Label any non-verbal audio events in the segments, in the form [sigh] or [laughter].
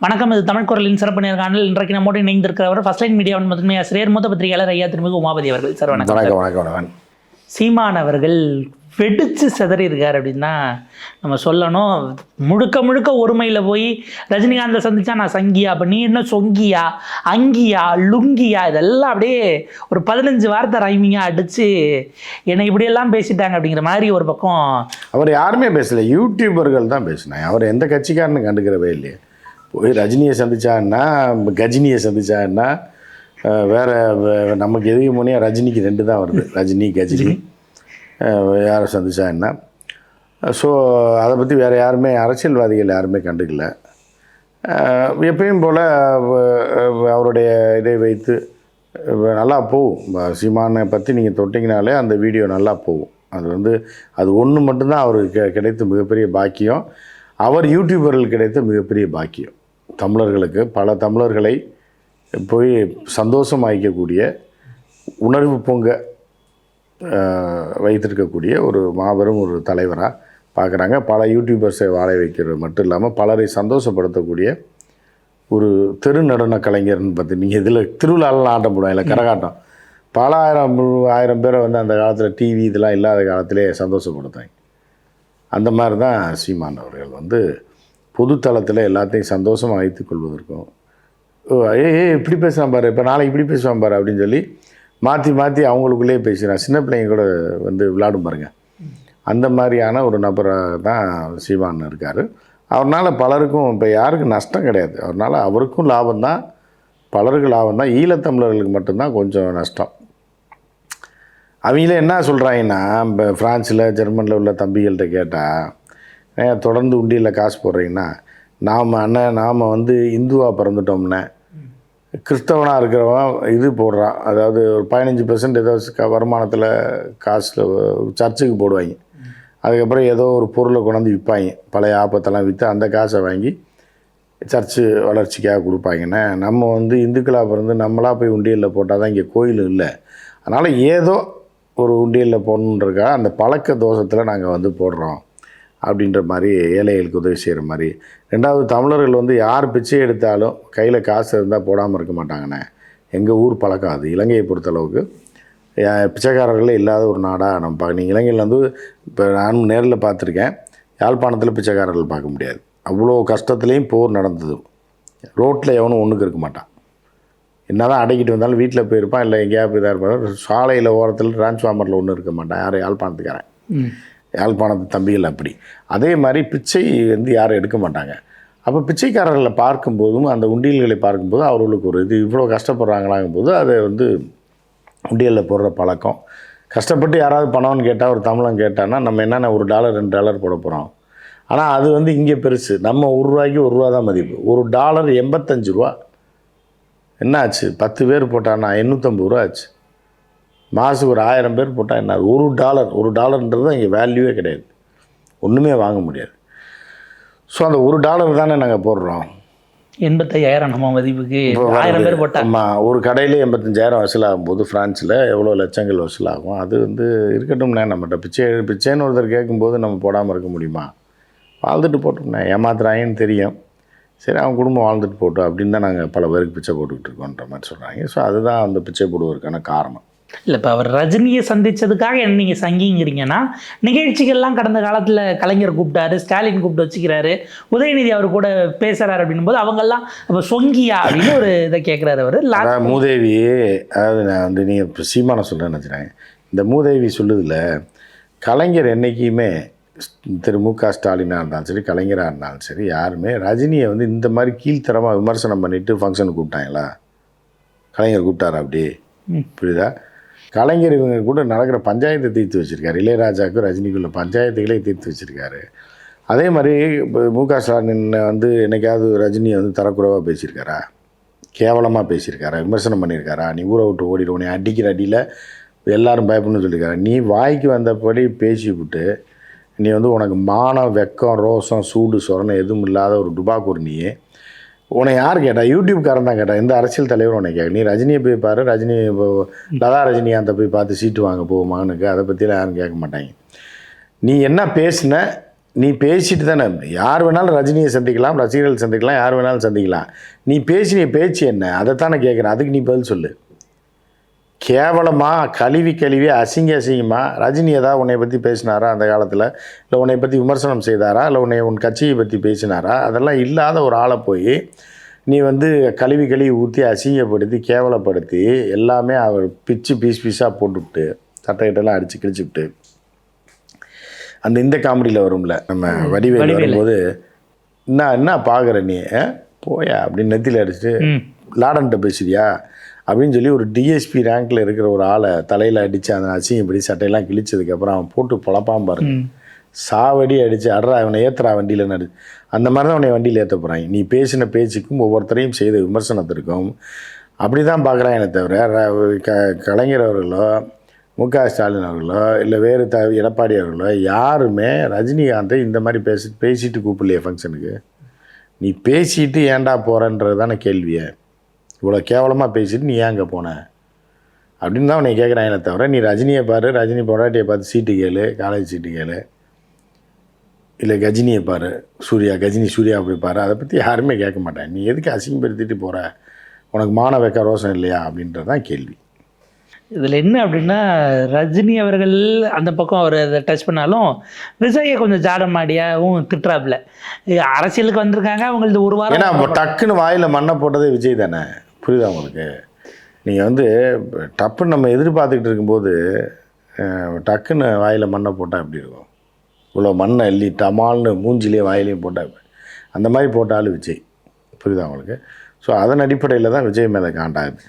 வணக்கம் இது தமிழ் குரலின் சிறப்பு நேர்காணல் இன்றைக்கு நம்மோடு இணைந்திருக்கிறவர் ஃபர்ஸ்ட் லைன் மீடியாவின் முதன்மை ஆசிரியர் மூத்த பத்திரிகையாளர் ஐயா திருமிகு உமாபதி அவர்கள். சார் வணக்கம். வணக்கம் சீமான் அவர்கள் வெடிச்சு சிதறி இருக்கார் அப்படின்னு நம்ம சொல்லணும். முழுக்க முழுக்க ஒருமையில் போய் ரஜினிகாந்தை சந்திச்சா நான் சங்கியா அப்போ நீ என்ன சொங்கியா அங்கியா லுங்கியா? இதெல்லாம் அப்படியே ஒரு பதினஞ்சு வார்த்தை ரைமிங்காக அடித்து என்னை இப்படியெல்லாம் பேசிட்டாங்க அப்படிங்கிற மாதிரி ஒரு பக்கம் அவர் யாருமே பேசல. யூடியூபர்கள் தான் பேசினாங்க. அவர் எந்த கட்சிக்காரனும் கண்டுக்கிறவே இல்லையே. போய் ரஜினியை சந்திச்சான்னா கஜினியை சந்திச்சான்னா வேற நமக்கு எதுக்கு முன்னே ரஜினிக்கு ரெண்டு தான் வருது. ரஜினி கஜினி. யாரை சந்திச்சா என்ன ஸோ அதை பற்றி வேறு யாருமே அரசியல்வாதிகள் யாருமே கண்டுக்கல. எப்பயும் போல் அவருடைய இதை வைத்து நல்லா போகும். சீமானை பற்றி நீங்கள் தொட்டிங்கனாலே அந்த வீடியோ நல்லா போகும். அது வந்து அது ஒன்று மட்டும்தான் அவருக்கு கிடைத்த மிகப்பெரிய பாக்கியம். அவர் யூடியூபர்கள் கிடைத்த மிகப்பெரிய பாக்கியம். தமிழர்களுக்கு பல தமிழர்களை போய் சந்தோஷமாக்கக்கூடிய உணர்வு பொங்க வைத்திருக்கக்கூடிய ஒரு மாபெரும் ஒரு தலைவராக பார்க்குறாங்க. பல யூடியூபர்ஸை வாழ வைக்கிறது மட்டும் இல்லாமல் பலரை சந்தோஷப்படுத்தக்கூடிய ஒரு தெரு நடன கலைஞர்னு பார்த்து நீங்கள் இதில் திருவிழாலாம் ஆட்டம் போடுவோம் இல்லை கரகாட்டம். பல ஆயிரம் ஆயிரம் பேரை வந்து அந்த காலத்தில் டிவி இதெல்லாம் இல்லாத காலத்திலே சந்தோஷப்படுத்தாங்க அந்த மாதிரி தான் சீமான் அவர்கள் வந்து பொதுத்தளத்தில் எல்லாத்தையும் சந்தோஷமாக வைத்துக் கொள்வதற்கும் ஓ ஏ ஏ இப்படி பேசுகிறான் பாரு இப்போ நாளைக்கு இப்படி பேசுவான் பாரு அப்படின்னு சொல்லி மாற்றி மாற்றி அவங்களுக்குள்ளேயே பேசுகிறான் சின்ன பிள்ளைங்க கூட வந்து விளாடும் பாருங்கள் அந்த மாதிரியான ஒரு நபராக தான் சீமான் இருக்கார். அவர்னால பலருக்கும் இப்போ யாருக்கும் நஷ்டம் கிடையாது. அவர்னால அவருக்கும் லாபம் தான் பலருக்கு லாபம் தான் ஈழத்தமிழர்களுக்கு மட்டும்தான் கொஞ்சம் நஷ்டம். அவங்கள என்ன சொல்கிறாங்கன்னா இப்போ ஃப்ரான்ஸில் ஜெர்மனியில் உள்ள தம்பிகள்கிட்ட கேட்டால் தொடர்ந்து உண்டியலில் காசு போடுறீங்கன்னா நாம் அண்ணன் நாம் வந்து இந்துவாக பிறந்துட்டோம்னே கிறிஸ்தவனாக இருக்கிறவன் இது போடுறான். அதாவது ஒரு பதினஞ்சு பெர்சன்ட் ஏதோ க- வருமானத்தில் காசில் சர்ச்சுக்கு போடுவாங்க. அதுக்கப்புறம் ஏதோ ஒரு பொருளை கொண்டாந்து விற்பாங்க. பழைய ஆப்பத்தெல்லாம் விற்று அந்த காசை வாங்கி சர்ச்சு வளர்ச்சிக்காக கொடுப்பாங்கன்னா நம்ம வந்து இந்துக்களாக பிறந்து நம்மளாக போய் உண்டியலில் போட்டால் தான் இங்கே கோயில் இல்லை. அதனால் ஏதோ ஒரு உண்டியலில் போடணுன்றக்காக அந்த பழக்க தோஷத்தில் நாங்கள் வந்து போடுறோம். அப்படின்ற மாதிரி ஏழைகளுக்கு உதவி செய்கிற மாதிரி. ரெண்டாவது தமிழர்கள் வந்து யார் பிச்சை எடுத்தாலும் கையில் காசு இருந்தால் போடாமல் இருக்க மாட்டாங்கண்ணே. எங்கள் ஊர் பழக்கம் அது. இலங்கையை பொறுத்தளவுக்கு பிச்சைக்காரர்களே இல்லாத ஒரு நாடாக நம்ம பார்க்க நீங்கள் இலங்கையில் வந்து இப்போ நான் நேரில் பார்த்துருக்கேன். யாழ்ப்பாணத்தில் பிச்சைக்காரர்கள் பார்க்க முடியாது. அவ்வளோ கஷ்டத்துலேயும் போர் நடந்தது. ரோட்டில் எவனும் ஒன்றுக்கு இருக்க மாட்டான். என்னதான் அடக்கிட்டு வந்தாலும் வீட்டில் போயிருப்பான் இல்லை எங்கேயாவது போய் தான் இருப்பான் சாலையில் ஓரத்தில் டிரான்ஸ்ஃபார்மரில் ஒன்றும் இருக்க மாட்டான். யாரும் யாழ்ப்பாணத்துக்காரன். யாழ்ப்பாணத்து தம்பிகள் அப்படி. அதே மாதிரி பிச்சை வந்து யாரும் எடுக்க மாட்டாங்க. அப்போ பிச்சைக்காரர்களை பார்க்கும்போதும் அந்த உண்டியல்களை பார்க்கும்போது அவர்களுக்கு ஒரு இது இவ்வளோ கஷ்டப்படுறாங்களாங்கும் போது அதை வந்து உண்டியலில் போடுற பழக்கம். கஷ்டப்பட்டு யாராவது பணம்னு கேட்டால் ஒரு தமிழன் கேட்டான்னா நம்ம என்னென்ன ஒரு டாலர் ரெண்டு டாலர் போட போகிறோம் ஆனால் அது வந்து இங்கே பெருசு. நம்ம ஒரு ரூபாய்க்கு ஒரு ரூபா தான் மதிப்பு. ஒரு டாலர் எண்பத்தஞ்சு ரூபா. என்ன ஆச்சு பத்து பேர் போட்டான்னா எண்ணூற்றம்பது ரூபா ஆச்சு. மாதத்துக்கு ஒரு ஆயிரம் பேர் போட்டால் என்ன? ஒரு டாலர் ஒரு டாலர்ன்றது இங்கே வேல்யூவே கிடையாது. ஒன்றுமே வாங்க முடியாது. ஸோ அந்த ஒரு டாலர் தானே நாங்கள் போடுறோம். எண்பத்தையாயிரம் நம்ம மதிப்புக்கு ஆயிரம் பேர் போட்டா. ஆமாம் ஒரு கடையிலே எண்பத்தஞ்சாயிரம் வசூலாகும் போது ஃப்ரான்ஸில் எவ்வளோ லட்சங்கள் வசூலாகும் அது வந்து இருக்கட்டும்ண்ணே நம்மகிட்ட பிச்சை பிச்சைன்னு ஒருத்தர் கேட்கும்போது நம்ம போடாமல் இருக்க முடியுமா? வாழ்ந்துட்டு போட்டோம்ண்ணே ஏமாத்துறாங்கன்னு தெரியும். சரி அவன் குடும்பம் வாழ்ந்துட்டு போட்டோம் அப்படின்னு தான் நாங்கள் பல பேருக்கு பிச்சை போட்டுக்கிட்டு இருக்கோன்ற மாதிரி சொல்கிறாங்க ஸோ அதுதான் அந்த பிச்சை போடுவதற்கான காரணம். இல்லை இப்போ அவர் ரஜினியை சந்திச்சதுக்காக என்ன நீங்கள் சங்கிங்கிறீங்கன்னா நிகழ்ச்சிகள்லாம் கடந்த காலத்தில் கலைஞர் கூப்பிட்டாரு ஸ்டாலின் கூப்பிட்டு வச்சுக்கிறாரு உதயநிதி அவர் கூட பேசுகிறாரு அப்படின்னும் போது அவங்கெல்லாம் அப்போ சொங்கியா? அப்படின்னு ஒரு இதை கேட்குறாரு அவர். மூதேவி அதாவது நான் வந்து நீ இப்போ சீமான சொல்கிறேன்னு வச்சுக்கிறேன் இந்த மூதேவி சொல்லுதில்ல கலைஞர் என்றைக்குமே திரு மு க ஸ்டாலினாக இருந்தாலும் சரி கலைஞராக இருந்தாலும் சரி யாருமே ரஜினியை வந்து இந்த மாதிரி கீழ்த்தரமாக விமர்சனம் பண்ணிட்டு ஃபங்க்ஷனுக்கு கூப்பிட்டாங்களா? கலைஞர் கூப்பிட்டாரா அப்படி. புரியுதா? கலைஞர் இவங்க கூட நடக்கிற பஞ்சாயத்தை தீர்த்து வச்சுருக்காரு. இளையராஜாவுக்கு ரஜினிக்குள்ள பஞ்சாயத்துகளே தீர்த்து வச்சுருக்காரு. அதே மாதிரி இப்போ மு க ஸ்டாலின் வந்து என்னைக்காவது ரஜினியை வந்து தரக்குறைவாக பேசியிருக்காரா? கேவலமாக பேசியிருக்காரா? விமர்சனம் பண்ணியிருக்காரா? நீ ஊரை விட்டு ஓடிடுவோம் நீ அடிக்கிற அடியில் எல்லாரும் பயப்படணும்னு சொல்லியிருக்காரு? நீ வாய்க்கு வந்தபடி பேசி விட்டு நீ வந்து உனக்கு மானம் வெக்கம் ரோசம் சூடு சொரணம் எதுவும் இல்லாத ஒரு டுபாக்கூர் நீ உன்னை யார் கேட்டா? யூடியூப்காரன் தான் கேட்டா. எந்த அரசியல் தலைவர் உன்னை கேட்க? நீ ரஜினியை போய் பாரு. ரஜினி இப்போ லதா ரஜினிகாந்தை போய் பார்த்து சீட்டு வாங்க போ மகனுக்கு. அதை பற்றிலாம் யாரும் கேட்க மாட்டாங்க. நீ என்ன பேசின? நீ பேசிட்டு தானே. யார் வேணாலும் ரஜினியை சந்திக்கலாம் ரசிகர்கள் சந்திக்கலாம் யார் வேணாலும் சந்திக்கலாம். நீ பேசின பேச்சு என்ன? அதைத்தானே கேட்குறேன் அதுக்கு நீ பதில் சொல்லு. கேவலமாக கழுவி கழுவி அசிங்க அசிங்கமாக ரஜினி ஏதாவது உன்னை பற்றி பேசினாரா அந்த காலத்தில்? இல்லை உன்னை பற்றி விமர்சனம் செய்தாரா? இல்லை உன்னை உன் கட்சியை பற்றி பேசினாரா? அதெல்லாம் இல்லாத ஒரு ஆளை போய் நீ வந்து கழுவி கழுவி ஊற்றி அசிங்கப்படுத்தி கேவலப்படுத்தி எல்லாமே அவர் பிச்சு பீஸ் பீஸாக போட்டுவிட்டு சட்டையிட்டெல்லாம் அடித்து கிழிச்சுவிட்டு அந்த இந்த காமெடியில் வரும்ல. நம்ம வடிவேல். வரும்போது என்ன என்ன பார்க்குற நீ? போயா? அப்படின்னு நெத்தியில் அடிச்சுட்டு லாடன்ட்ட பேசுறியா? அப்படின்னு சொல்லி ஒரு டிஎஸ்பி ரேங்க்கில் இருக்கிற ஒரு ஆளை தலையில் அடித்து அந்த அசிங்கப்படி சட்டையெல்லாம் கிழிச்சதுக்கப்புறம் அவன் போட்டு பொழப்பான் பாருங்க. சாவடி அடித்து அட்ரா அவனை ஏற்றுறா வண்டியில் நடு அந்த மாதிரி தான் அவனை வண்டியில் ஏற்ற போகிறாங்க நீ பேசின பேச்சுக்கும் ஒவ்வொருத்தரையும் செய்த விமர்சனத்திற்கும் அப்படி தான் பார்க்குறாங்க தவிர க கலைஞர் அவர்களோ மு க ஸ்டாலின் அவர்களோ இல்லை வேறு த எடப்பாடி அவர்களோ யாருமே ரஜினிகாந்தை இந்த மாதிரி பேசி பேசிட்டு கூப்பிடலையே ஃபங்க்ஷனுக்கு நீ பேசிட்டு ஏன்டா போகிறன்றது தானே கேள்வியே. இவ்வளோ கேவலமாக பேசிட்டு நீ ஏன் அங்கே போன? அப்படின்னு தான் உன்னை கேட்குறாங்களே தவிர நீ ரஜினியை பாரு ரஜினி பொண்டாட்டியை பார்த்து சீட்டு கேளு காலேஜ் சீட்டு கேளு. இல்லை கஜினியை பாரு சூர்யா கஜினி சூர்யா போய் பாரு அதை பற்றி யாருமே கேட்க மாட்டேன் நீ எதுக்கு அசிங்கப்படுத்திட்டு போகிற உனக்கு மான வெக்க ரோசம் இல்லையா? அப்படின்றது தான் கேள்வி. இதில் என்ன அப்படின்னா ரஜினி அவர்கள் அந்த பக்கம் அவர் அதை டச் பண்ணாலும் விஜயை கொஞ்சம் ஜாடமாடியாகவும் திட்டுறாப்புல. அரசியலுக்கு வந்திருக்காங்க அவங்களது ஒரு வாரம் டக்குன்னு வாயில் மண்ணை போட்டதே விஜய் தானே? புரியுதா உங்களுக்கு? நீங்கள் வந்து டப்புன்னு நம்ம எதிர்பார்த்துக்கிட்டு இருக்கும்போது டக்குன்னு வாயில் மண்ணை போட்டால் எப்படி இருக்கும்? இவ்வளோ மண்ணை அள்ளி டமால்னு மூஞ்சிலே வாயிலையும் போட்டால் அந்த மாதிரி போட்டாலும் விஜய். புரியுதா உங்களுக்கு? ஸோ அதன் அடிப்படையில் தான் விஜய் மேலே காண்டாகுது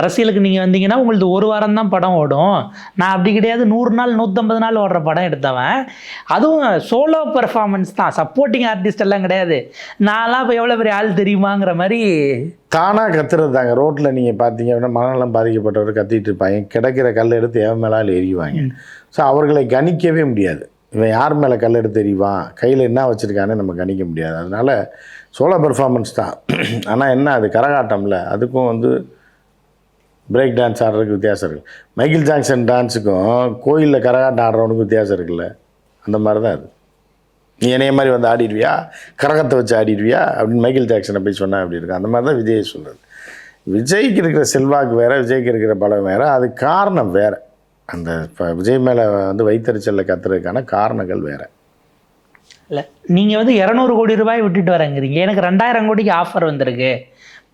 அரசியலுக்கு நீங்கள் வந்தீங்கன்னா உங்களது ஒரு வாரம் தான் படம் ஓடும். நான் அப்படி கிடையாது. நூறு நாள் நூற்றம்பது நாள் ஓடுற படம் எடுத்தவன். அதுவும் சோலோ பெர்ஃபார்மன்ஸ் தான். சப்போர்ட்டிங் ஆர்டிஸ்ட் எல்லாம் கிடையாது. நான்லாம் இப்போ எவ்வளோ பெரிய ஆள் தெரியுமாங்கிற மாதிரி தானாக கத்துறது தாங்க ரோட்டில் நீங்கள் பார்த்தீங்க அப்படின்னா மனநலம் பாதிக்கப்பட்டவர் கத்திட்டு இருப்பாங்க. கிடக்கிற கல் எடுத்து எவன் மேலால் எறிவாங்க. ஸோ அவர்களை கணிக்கவே முடியாது. இவன் யார் மேலே கல் எடுத்து எறிவான்? கையில் என்ன வச்சுருக்கான்னு நம்ம கணிக்க முடியாது. அதனால சோலோ பெர்ஃபார்மன்ஸ் தான். [clears throat] ஆனால் என்ன அது கரகாட்டம்ல? அதுக்கும் வந்து பிரேக் டான்ஸ் ஆடுறதுக்கு வித்தியாசம் இருக்குது மைக்கேல் ஜாக்சன் டான்ஸுக்கும் கோயிலில் கரகாட்டம் ஆடுறவனுக்கும் வித்தியாசம் இருக்குல்ல? அந்த மாதிரி தான் அது. நீ என்னைய மாதிரி வந்து ஆடிடுவியா? கரகத்தை வச்சு ஆடிடுவியா? அப்படின்னு மைக்கேல் ஜாக்சனை போய் சொன்னால் அப்படி இருக்கு அந்த மாதிரி தான் விஜய் சொல்கிறது விஜய்க்கு இருக்கிற செல்வாக்கு வேறு விஜய்க்கு இருக்கிற பலம் வேறு. அது காரணம் வேறு. அந்த இப்போ விஜய் மேலே வந்து வைத்தறிச்சலில் கத்துறதுக்கான காரணங்கள் வேறு. இல்லை நீங்கள் வந்து இரநூறு கோடி ரூபாய் விட்டுட்டு வரேங்கிறீங்க. எனக்கு ரெண்டாயிரம் கோடிக்கு ஆஃபர் வந்திருக்கு.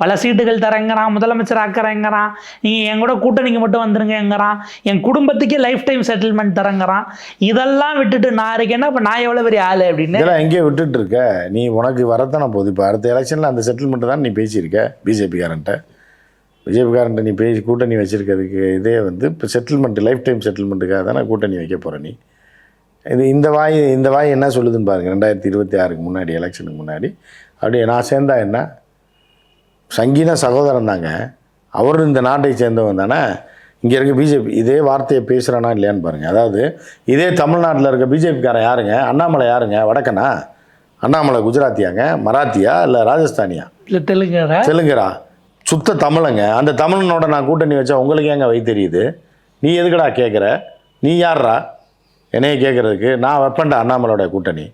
பல சீட்டுகள் தரேங்கிறான் முதலமைச்சர் ஆக்கிறேங்கிறான் நீங்கள் என் கூட கூட்டணிக்கு மட்டும் வந்துருங்கங்கிறான் என் குடும்பத்துக்கே லைஃப் டைம் செட்டில்மெண்ட் தரேங்கிறான். இதெல்லாம் விட்டுட்டு நான் இருக்கேன்னா இப்போ நான் எவ்வளோ பெரிய ஆள் அப்படின்னு? இதெல்லாம் எங்கேயோ விட்டுட்டு இருக்க? நீ உனக்கு வரத்தானே போகுது இப்போ அடுத்த எலெக்ஷனில் அந்த செட்டில்மெண்ட்டு தான் நீ பேசியிருக்க பிஜேபிக்காரன்ட்ட. பிஜேபிக்காரன்ட்ட நீ பேசி கூட்டணி வச்சிருக்கிறதுக்கு இதே வந்து இப்போ செட்டில்மெண்ட் லைஃப் டைம் செட்டில்மெண்ட்டுக்காக தானே கூட்டணி வைக்க போகிற நீ. இது இந்த வாய் இந்த வாய் என்ன சொல்லுதுன்னு பாருங்கள் ரெண்டாயிரத்தி இருபத்தி ஆறுக்கு முன்னாடி எலெக்ஷனுக்கு முன்னாடி. அப்படியே நான் சேர்ந்தா என்ன? சங்கீன சகோதரன் தாங்க. அவரும் இந்த நாட்டை சேர்ந்தவன் தானே. இங்கே இருக்க பிஜேபி இதே வார்த்தையை பேசுகிறானா இல்லையான்னு பாருங்கள் அதாவது இதே தமிழ்நாட்டில் இருக்க பிஜேபிக்காரன் யாருங்க? அண்ணாமலை யாருங்க? வடக்கனா? அண்ணாமலை குஜராத்தியாங்க மராத்தியா இல்லை ராஜஸ்தானியா? இல்லை தெலுங்குற தெலுங்குரா. சுத்த தமிழங்க. அந்த தமிழனோட நான் கூட்டணி வச்சா உங்களுக்கு ஏங்க வை தெரியுது? நீ எதுக்குடா கேட்குற நீ யார்ரா என்னைய கேட்குறதுக்கு நான் வைப்பேன்டா அண்ணாமலையோட கூட்டணி.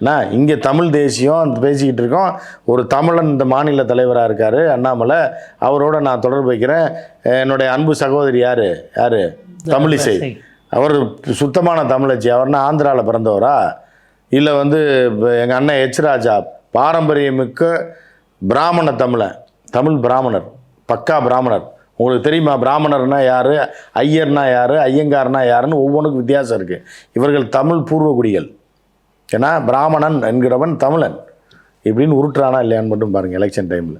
என்ன இங்கே தமிழ் தேசியம் பேசிக்கிட்டு இருக்கோம். ஒரு தமிழன் இந்த மாநில தலைவராக இருக்கார் அண்ணாமலை. அவரோட நான் தொடர்பு வைக்கிறேன். என்னுடைய அன்பு சகோதரி யார்? யார்? தமிழிசை. அவர் சுத்தமான தமிழச்சி. அவர்னா ஆந்திராவில் பிறந்தவரா? இல்லை வந்து எங்கள் அண்ணன் எச் ராஜா பாரம்பரியமிக்க பிராமண தமிழன். தமிழ் பிராமணர் பக்கா பிராமணர். உங்களுக்கு தெரியுமா பிராமணர்னா யார்? ஐயர்னா யார்? ஐயங்கார்னா யாருன்னு ஒவ்வொன்றுக்கும் வித்தியாசம் இருக்குது இவர்கள் தமிழ் பூர்வகுடிகள் ஏன்னா பிராமணன் என்கிறவன் தமிழன். இப்படின்னு உருட்டுறானா இல்லையான்னு மட்டும் பாருங்கள் எலெக்ஷன் டைமில்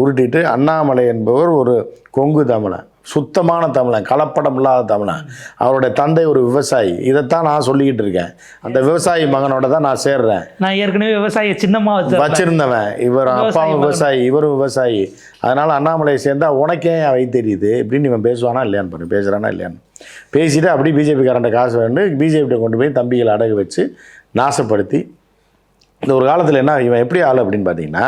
உருட்டிட்டு அண்ணாமலை என்பவர் ஒரு கொங்கு தமிழன் சுத்தமான தமிழன் கலப்படம் இல்லாத தமிழன். அவருடைய தந்தை ஒரு விவசாயி. இதைத்தான் நான் சொல்லிக்கிட்டு இருக்கேன். அந்த விவசாயி மகனோட தான் நான் சேர்றேன். நான் ஏற்கனவே விவசாய சின்னமாக வச்சு வச்சிருந்தவன். இவர் அப்பாவும் விவசாயி இவரும் விவசாயி. அதனால அண்ணாமலை சேர்ந்தா உனக்கே ஏன் வை தெரியுது இப்படின்னு இவன் பேசுவானா இல்லையான்னு பாரு பேசுகிறானா இல்லையான்னு. பேசிட்டு அப்படி பிஜேபிக்காரன்ட்ட காசு வேண்டு பிஜேபிட்ட கொண்டு போய் தம்பிகளை அடகு வச்சு நாசப்படுத்தி இந்த ஒரு காலத்தில் என்ன இவன் எப்படி ஆள் அப்படின்னு பார்த்தீங்கன்னா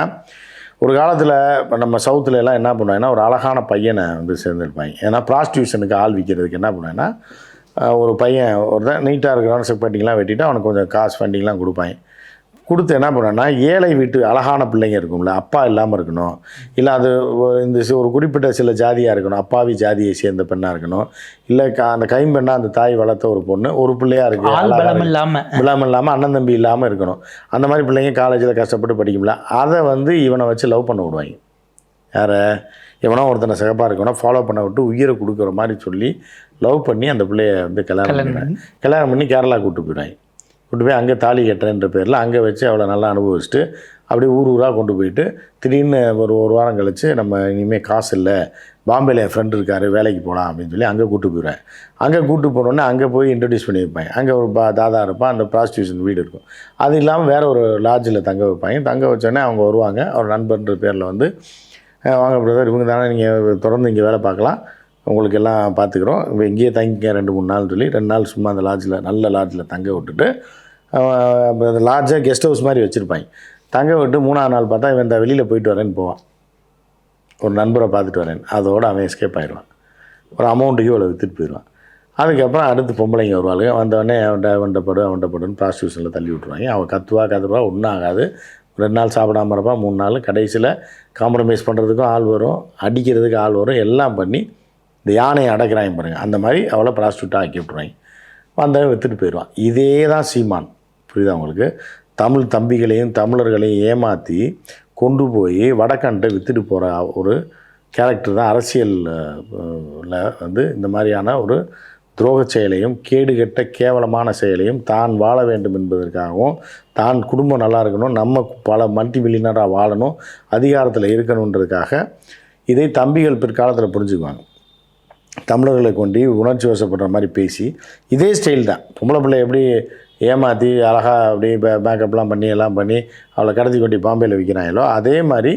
ஒரு காலத்தில் இப்போ நம்ம சவுத்தில் எல்லாம் என்ன பண்ணுவாங்கன்னா ஒரு அழகான பையனை வந்து சேர்ந்துருப்பாங்க. ஏன்னா ப்ராஸ்டியூஷனுக்கு ஆள் விற்கிறதுக்கு என்ன பண்ணுவேன்னா ஒரு பையன் ஒருத்தன் நீட்டாக இருக்கிறவன் செக் பண்ணிங்கலாம் வெட்டிட்டு அவனுக்கு கொஞ்சம் காசு ஃபண்டிங்லாம் கொடுப்பாங்க. கொடுத்து என்ன பண்ணேன்னா ஏழை வீட்டு அழகான பிள்ளைங்க இருக்கும்ல அப்பா இல்லாமல் இருக்கணும். இல்லை அது இந்த ஒரு குறிப்பிட்ட சில ஜாதியாக இருக்கணும் அப்பாவி ஜாதியை சேர்ந்த பெண்ணாக இருக்கணும். இல்லை க அந்த கைம்பெண்ணா அந்த தாய் வளர்த்த ஒரு பொண்ணு ஒரு பிள்ளையா இருக்கு. இல்லாம. இல்லாமல் அண்ணன் தம்பி இல்லாமல் இருக்கணும். அந்த மாதிரி பிள்ளைங்க காலேஜில் கஷ்டப்பட்டு படிக்கும்ல அதை வந்து இவனை வச்சு லவ் பண்ண விடுவாங்க. யாரை? எவனோ ஒருத்தனை சிகப்பாக இருக்கணும் ஃபாலோ பண்ண விட்டு உயிரை கொடுக்குற மாதிரி சொல்லி லவ் பண்ணி அந்த பிள்ளைய வந்து கல்யாணம் பண்ணிடுறாங்க கல்யாணம் பண்ணி கேரளா கூட்டு போயிடுவாங்க. கூட்டு போய் அங்கே தாலி கட்டுறேன்ற பேரில் அங்கே வச்சு அவளை நல்லா அனுபவிச்சுட்டு அப்படியே ஊர் ஊராக கொண்டு போயிட்டு திடீர்னு ஒரு ஒரு வாரம் கழித்து நம்ம இனிமேல் காசு இல்லை. பாம்பேல என் ஃப்ரெண்ட் இருக்கார் வேலைக்கு போகலாம் அப்படின்னு சொல்லி அங்கே கூட்டு போயிடுவேன். அங்கே கூட்டு போனோடனே அங்கே போய் இன்ட்ரடியூஸ் பண்ணி வைப்பேன் அங்கே ஒரு பா தாதா இருப்பான் அந்த ப்ராஸ்டியூஷன் வீடு இருக்கும். அது இல்லாமல் வேற ஒரு லாட்ஜில் தங்க வைப்பாங்க. தங்க வச்சோடனே அவங்க வருவாங்க. அவர் நண்பர்ன்ற பேரில் வந்து வாங்க பிரதர் இவங்க தானே நீங்கள் தொடர்ந்து இங்கே வேலை பார்க்கலாம். உங்களுக்கு எல்லாம் பார்த்துக்குறோம். இப்போ இங்கேயே தங்கிக்க ரெண்டு மூணு நாள் சொல்லி ரெண்டு நாள் சும்மா அந்த லாட்ஜில் நல்ல லாட்ஜில் தங்க விட்டுட்டு லார்ஜாக கெஸ்ட் ஹவுஸ் மாதிரி வச்சுருப்பாங்க தங்க விட்டு மூணாவது நாள் பார்த்தா இவன் இந்த வெளியில் போயிட்டு வரேன்னு போவான். ஒரு நண்பரை பார்த்துட்டு வரேன். அதோடு அவன் எஸ்கேப் ஆயிடுவான். ஒரு அமௌண்ட்டுக்கு இவ்வளோ விற்றுட்டு போயிடுவான். அதுக்கப்புறம் அடுத்து பொம்பளைங்க வருவாளுங்க. வந்தவொடனே அவன்கிட்ட அவன்கிட்ட படு அவன்கிட்ட படுன்னு ப்ராஸ்டியூஷனில் தள்ளி விட்ருவாங்க அவன் கத்துவா கத்துவா ஒன்றும் ஆகாது ரெண்டு நாள் சாப்பிடாம இருப்பான் மூணு நாள் கடைசியில் காம்ப்ரமைஸ் பண்ணுறதுக்கும் ஆள் வரும் அடிக்கிறதுக்கு ஆள் வரும் எல்லாம் பண்ணி இந்த யானையை அடக்கிறாங்க பாருங்கள் அந்த மாதிரி அவளை ப்ராஸ்டியூட்டாக ஆக்கி விட்ருவாங்க வந்தவன் விற்றுட்டு போயிடுவான். இதே தான் சீமான். புரியுதா உங்களுக்கு? தமிழ் தம்பிகளையும் தமிழர்களையும் ஏமாற்றி கொண்டு போய் வடக்கண்டை விற்றுட்டு போகிற ஒரு கேரக்டர் தான் அரசியல் வந்து இந்த மாதிரியான ஒரு துரோகச் செயலையும் கேடுகெட்ட கேவலமான செயலையும் தான் வாழ வேண்டும் என்பதற்காகவும் தான் குடும்பம் நல்லா இருக்கணும் நம்ம பல மல்டி மில்லியனராக வாழணும் அதிகாரத்தில் இருக்கணுன்றதுக்காக இதை தம்பிகள் பிற்காலத்தில் புரிஞ்சுக்குவாங்க. தமிழர்களை கொண்டு உணர்ச்சி வசப்படுற மாதிரி பேசி இதே ஸ்டைல் தான். பொம்பளை பிள்ளை எப்படி ஏமாற்றி அழகாக அப்படியே பே மேக்கப்லாம் பண்ணி எல்லாம் பண்ணி அவளை கடத்தி கொண்டு பாம்பேயில் விற்கிறாங்களோ அதே மாதிரி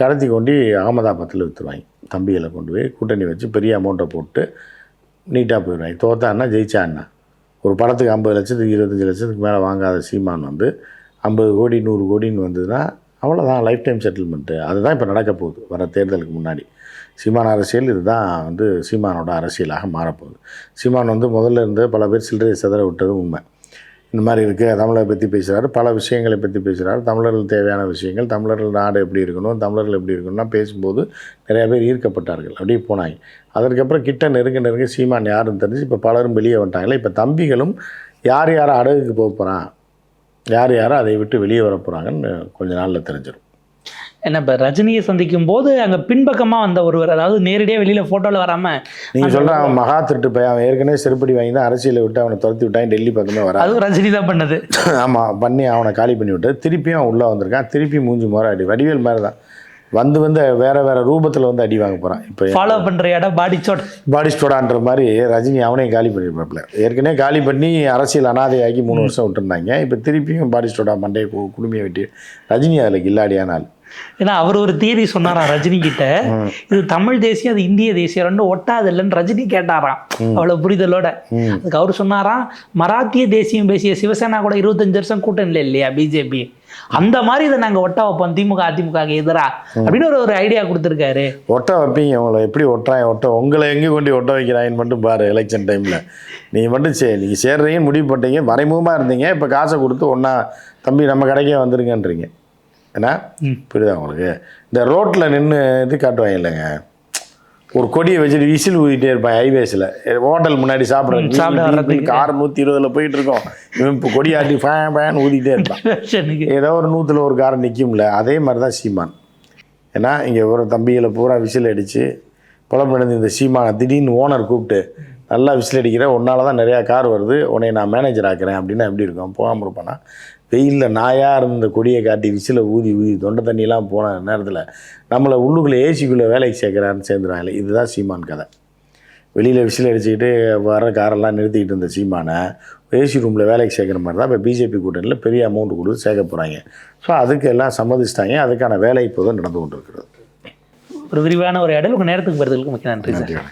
கடத்தி கொண்டு அகமதாபாத்தில் விற்றுருவாங்க தம்பிகளை கொண்டு போய் கூட்டணி வச்சு பெரிய அமௌண்ட்டை போட்டு நீட்டாக போயிடுவாங்க. தோத்தான்னா ஜெயிச்சான்னா ஒரு படத்துக்கு ஐம்பது லட்சத்துக்கு இருபத்தஞ்சி லட்சத்துக்கு மேலே வாங்காத சீமான் வந்து ஐம்பது கோடி நூறு கோடின்னு வந்ததுன்னா அவ்வளோதான் லைஃப் டைம் செட்டில்மெண்ட்டு அதுதான் இப்போ நடக்க போகுது. வர தேர்தலுக்கு முன்னாடி. சீமான் அரசியல் இதுதான் வந்து சீமானோட அரசியலாக மாறப்போகுது. சீமான் வந்து முதல்ல இருந்து பல பேர் சில்லறை சிதற விட்டது உண்மை. இந்த மாதிரி இருக்குது தமிழரை பற்றி பேசுகிறாரு பல விஷயங்களை பற்றி பேசுகிறாரு தமிழர்கள் தேவையான விஷயங்கள் தமிழர்கள் நாடு எப்படி இருக்கணும் தமிழர்கள் எப்படி இருக்கணும்னா பேசும்போது நிறையா பேர் ஈர்க்கப்பட்டார்கள். அப்படியே போனாங்க. அதற்கப்புறம் கிட்ட நெருங்க நெருங்க சீமான் யாருன்னு தெரிஞ்சு இப்போ பலரும் வெளியே வந்துட்டாங்களே. இப்போ தம்பிகளும் யார் யாரை அடகுக்கு போக போகிறான் யார் யாரை அதை விட்டு வெளியே வர போகிறாங்கன்னு கொஞ்ச நாளில் தெரிஞ்சிடும் என்ன இப்போ ரஜினியை சந்திக்கும் போது அங்கே பின்பக்கமாக வந்த ஒருவர் அதாவது நேரடியாக வெளியில் ஃபோட்டோவில் வராமல் நீங்கள் சொல்கிற அவன் மகா திருட்டு பையன் அவன் ஏற்கனவே செருப்படி வாங்கி தான் அரசியலை விட்டு அவனை துரத்தி விட்டான் டெல்லி பக்கமே வர அதுவும் ரஜினி தான் பண்ணது. [laughs] ஆமாம் பண்ணி அவனை காலி பண்ணி விட்டு திருப்பியும் அவன் உள்ளே வந்திருக்கான். திருப்பி மூஞ்சி முறை அடி வடிவேல் மாதிரி தான். வந்து வந்து வேற வேற ரூபத்தில் வந்து அடி வாங்க போகிறான் இப்போ ஃபாலோ பண்ணுற இடம் பாடி சோட் பாடி ஸ்டோடான்ற மாதிரி ரஜினி அவனையும் காலி பண்ணியிருப்பாப்புல ஏற்கனவே காலி பண்ணி அரசியல் அனாதையாக்கி மூணு வருஷம் விட்டுருந்தாங்க. இப்போ திருப்பியும் பாடி ஸ்டோடா மண்டையை குடுமையை வெட்டி ரஜினி அதில் கில்லாடியான ஆள். ஏன்னா அவர் ஒரு தியரி சொன்னாராம் ரஜினி கிட்ட இது தமிழ் தேசியம் அது இந்திய தேசியம் ரெண்டும் ஒட்டாது இல்லைன்னு ரஜினி கேட்டாராம். அவ்வளவு புரிதலோட. அதுக்கு அவர் சொன்னாராம் மராத்திய தேசியம் பேசிய சிவசேனா கூட இருபத்தஞ்சு வருஷம் கூட்டம் இல்லை இல்லையா பிஜேபி அந்த மாதிரி இதை நாங்க ஒட்டா வைப்போம் திமுக அதிமுக எதிரா. அப்படின்னு ஒரு ஒரு ஐடியா கொடுத்துருக்காரு. ஒட்ட வைப்பீங்க உங்களை எப்படி ஒட்டுறாங்க? ஒட்ட உங்களை எங்கே கொண்டு ஒட்ட வைக்கிறாங்கன்னு மட்டும் பாரு எலெக்ஷன் டைமில் நீங்கள் மட்டும் சே நீங்கள் சேர்றீங்கன்னு முடிவு பண்ணிட்டீங்க மறைமுகமாக இருந்தீங்க இப்போ காசை கொடுத்து ஒன்றா தம்பி நம்ம கடைக்கே வந்துருங்கன்றீங்க. ஏன்னா புரியுதா உங்களுக்கு? இந்த ரோட்டில் நின்று இது காட்டுவாங்க இல்லைங்க. ஒரு கொடியை வச்சுட்டு விசில் ஊதிட்டே இருப்பான் ஹைவேஸில். ஹோட்டல் முன்னாடி சாப்பிட சாப்பிட்றேன். கார் நூற்றி இருபதில் போயிட்டு இருக்கோம் இவன் இப்போ கொடியாட்டி ஃபேன் ஃபேன் ஊதிட்டே இருப்பான். ஏதோ ஒரு நூற்றில் ஒரு கார் நிற்கும்ல அதே மாதிரி தான் சீமான். ஏன்னா இங்கே ஒரு தம்பிகளை பூரா விசில் அடித்து புலப்படைந்து இந்த சீமானை திடீர்னு ஓனர் கூப்பிட்டு நல்லா விசில் அடிக்கிற உன்னால தான் நிறையா கார் வருது உன்னை நான் மேனேஜர் ஆக்குறேன். அப்படின்னா எப்படி இருக்கும்? போகாமல் இருப்பானா? வெயிலில் நாயாக இருந்த கொடியை காட்டி விசிலை ஊதி ஊதி தொண்டை தண்ணியெல்லாம் போன நேரத்தில் நம்மளை உள்ளுக்குள்ளே ஏசிக்குள்ளே வேலைக்கு சேர்க்குறாருன்னு சேர்ந்துருவாங்களே இதுதான் சீமான் கதை. வெளியில் விசில் அடிச்சுக்கிட்டு வர காரெல்லாம் நிறுத்திக்கிட்டு இருந்த சீமானை ஏசி ரூமில் வேலைக்கு சேர்க்குற மாதிரி தான் இப்போ பிஜேபி கூட்டணியில் பெரிய அமௌண்ட் கொடுத்து சேர்க்க போகிறாங்க ஸோ அதுக்கு எல்லாம் சம்மதிச்சிட்டாங்க. அதுக்கான வேலை இப்போதான் நடந்து கொண்டு இருக்கிறது ஒரு விரிவான ஒரு இடம் நேரத்துக்கு வருதலுக்கு மிக்க நன்றி சார்.